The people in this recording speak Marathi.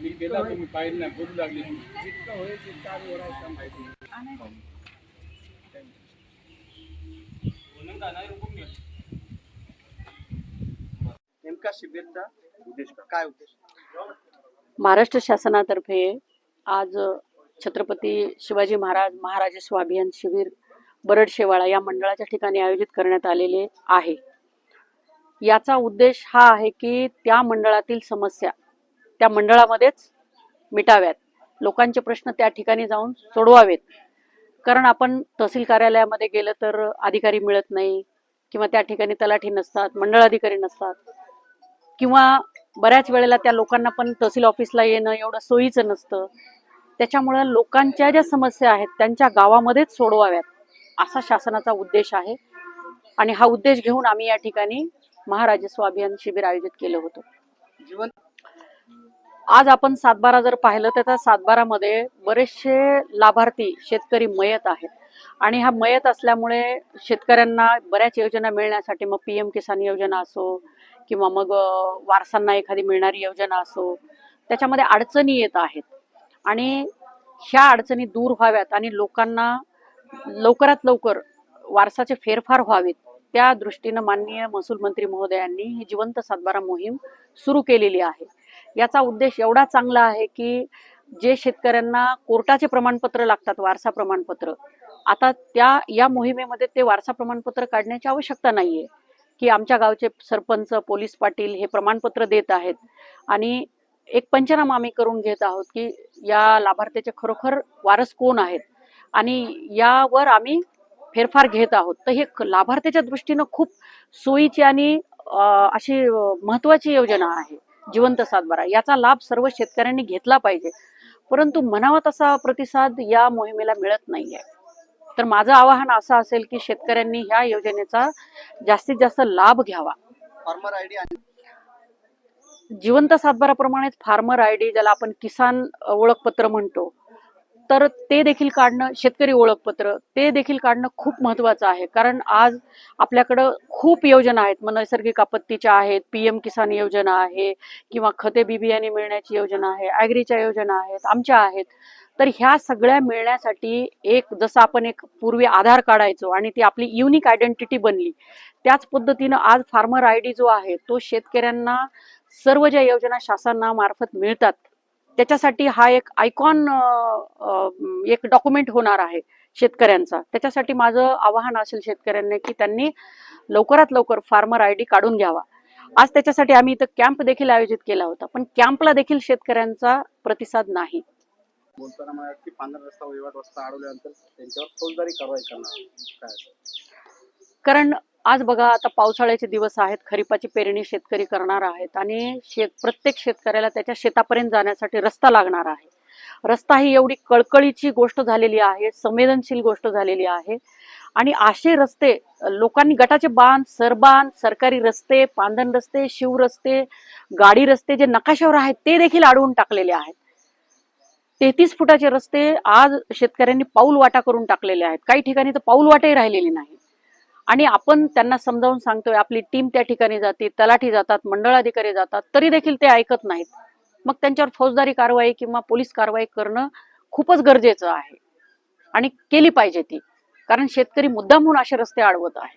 मी गेला तुम्ही पाहिलं नाही बोलू लागले जितकं होईल तितकं आम्ही माहिती नेमका शिबिरचा उद्देश काय? उद्देश? महाराष्ट्र शासनातर्फे आज छत्रपती शिवाजी महाराज महाराजस्व अभियान शिबिर बरड शेवाळा या मंडळाच्या ठिकाणी आयोजित करण्यात आलेले आहे. याचा उद्देश हा आहे की त्या मंडळातील समस्या त्या मंडळामध्येच मिटाव्यात. लोकांचे प्रश्न त्या ठिकाणी जाऊन सोडवावेत. कारण आपण तहसील कार्यालयामध्ये गेलं तर अधिकारी मिळत नाही किंवा त्या ठिकाणी तलाठी नसतात मंडळ अधिकारी नसतात किंवा बऱ्याच वेळेला त्या लोकांना पण तहसील ऑफिसला येणं एवढं सोयीचं नसतं. त्याच्यामुळं लोकांच्या ज्या समस्या आहेत त्यांच्या गावामध्येच सोडवाव्यात. असा शासनाचा उद्देश आहे. आणि हा उद्देश घेऊन आम्ही या ठिकाणी महाराजस्व अभियान शिबिर आयोजित केलं होतं. जीवन आज आपण सातबारा जर पाहिलं तर त्या सातबारामध्ये बरेचसे लाभार्थी शेतकरी मयत आहेत. आणि हा मयत असल्यामुळे शेतकऱ्यांना बऱ्याच योजना मिळण्यासाठी मग पी एम किसान योजना असो किंवा मग वारसांना एखादी मिळणारी योजना असो त्याच्यामध्ये अडचणी येत आहेत. आणि ह्या अडचणी दूर व्हाव्यात आणि लोकांना लवकरात लवकर वारसाचे फेरफार व्हावेत. त्या दृष्टीनं माननीय महसूल मंत्री महोदयांनी ही जिवंत सातबारा मोहीम सुरू केलेली आहे. याचा उद्देश एवढा चांगला आहे की जे शेतकऱ्यांना कोर्टाचे प्रमाणपत्र लागतात वारसा प्रमाणपत्र आता त्या या मोहिमेमध्ये ते वारसा प्रमाणपत्र काढण्याची आवश्यकता नाहीये. की आमच्या गावचे सरपंच पोलीस पाटील हे प्रमाणपत्र देत आहेत आणि एक पंचनामा आम्ही करून घेत आहोत की या लाभार्थ्याचे खरोखर वारस कोण आहेत? आणि यावर आम्ही फेरफार घेत आहोत. तर हे लाभार्थ्याच्या दृष्टीनं खूप सोयीची आणि अशी महत्वाची योजना आहे. जिवंत सातबारा. याचा लाभ सर्व शेतकऱ्यांनी घेतला पाहिजे. परंतु म्हणावा तसा प्रतिसाद या मोहिमेला मिळत नाहीये. तर माझं आवाहन असं असेल की शेतकऱ्यांनी ह्या योजनेचा जास्तीत जास्त लाभ घ्यावा. फार्मर आयडी जिवंत सातबाराप्रमाणेच फार्मर आय डी ज्याला आपण किसान ओळखपत्र म्हणतो तर ते देखील काढणं शेतकरी ओळखपत्र ते देखील काढणं खूप महत्वाचं आहे. कारण आज आपल्याकडं खूप योजना आहेत. मग नैसर्गिक आपत्तीच्या आहेत पी एम किसान योजना आहे किंवा खते बी बियाणे मिळण्याची योजना आहे ॲग्रीच्या योजना आहेत आमच्या आहेत. तर ह्या सगळ्या मिळण्यासाठी एक जसं आपण एक पूर्वी आधार काढायचो आणि ती आपली युनिक आयडेंटिटी बनली त्याच पद्धतीनं आज फार्मर आय डी जो आहे तो शेतकऱ्यांना सर्व ज्या योजना शासनामार्फत मिळतात त्याच्यासाठी हा एक आयकॉन एक डॉक्युमेंट होणार आहे शेतकऱ्यांचा. त्याच्यासाठी माझं आवाहन असेल शेतकऱ्यांना की त्यांनी लवकरात लवकर फार्मर आय डी काढून घ्यावा. आज त्याच्यासाठी आम्ही इथं कॅम्प देखील आयोजित केला होता पण कॅम्पला देखील शेतकऱ्यांचा प्रतिसाद नाही? कारण आज बघा आता पावसाळ्याचे दिवस आहेत खरीपाची पेरणी शेतकरी करणार आहेत आणि शेत प्रत्येक शेतकऱ्याला त्याच्या शेतापर्यंत जाण्यासाठी रस्ता लागणार आहे. रस्ता ही एवढी कळकळीची गोष्ट झालेली आहे संवेदनशील गोष्ट झालेली आहे आणि असे रस्ते लोकांनी गटाचे बांध सरबांध सरकारी रस्ते पांधन रस्ते शिव रस्ते गाडी रस्ते जे नकाशावर आहेत ते देखील अडवून टाकलेले आहेत. तेहतीस फुटाचे रस्ते आज शेतकऱ्यांनी पाऊल वाटा करून टाकलेले आहेत. काही ठिकाणी तर पाऊल वाटाही राहिलेली नाही. आणि आपण त्यांना समजावून सांगतोय आपली टीम त्या ठिकाणी जाते तलाठी जातात मंडळ अधिकारी जातात तरी देखील ते ऐकत नाहीत. मग त्यांच्यावर फौजदारी कारवाई किंवा पोलीस कारवाई करणं खूपच गरजेचं आहे आणि केली पाहिजे ती. कारण शेतकरी मुद्दामहून असे रस्ते अडवत आहे.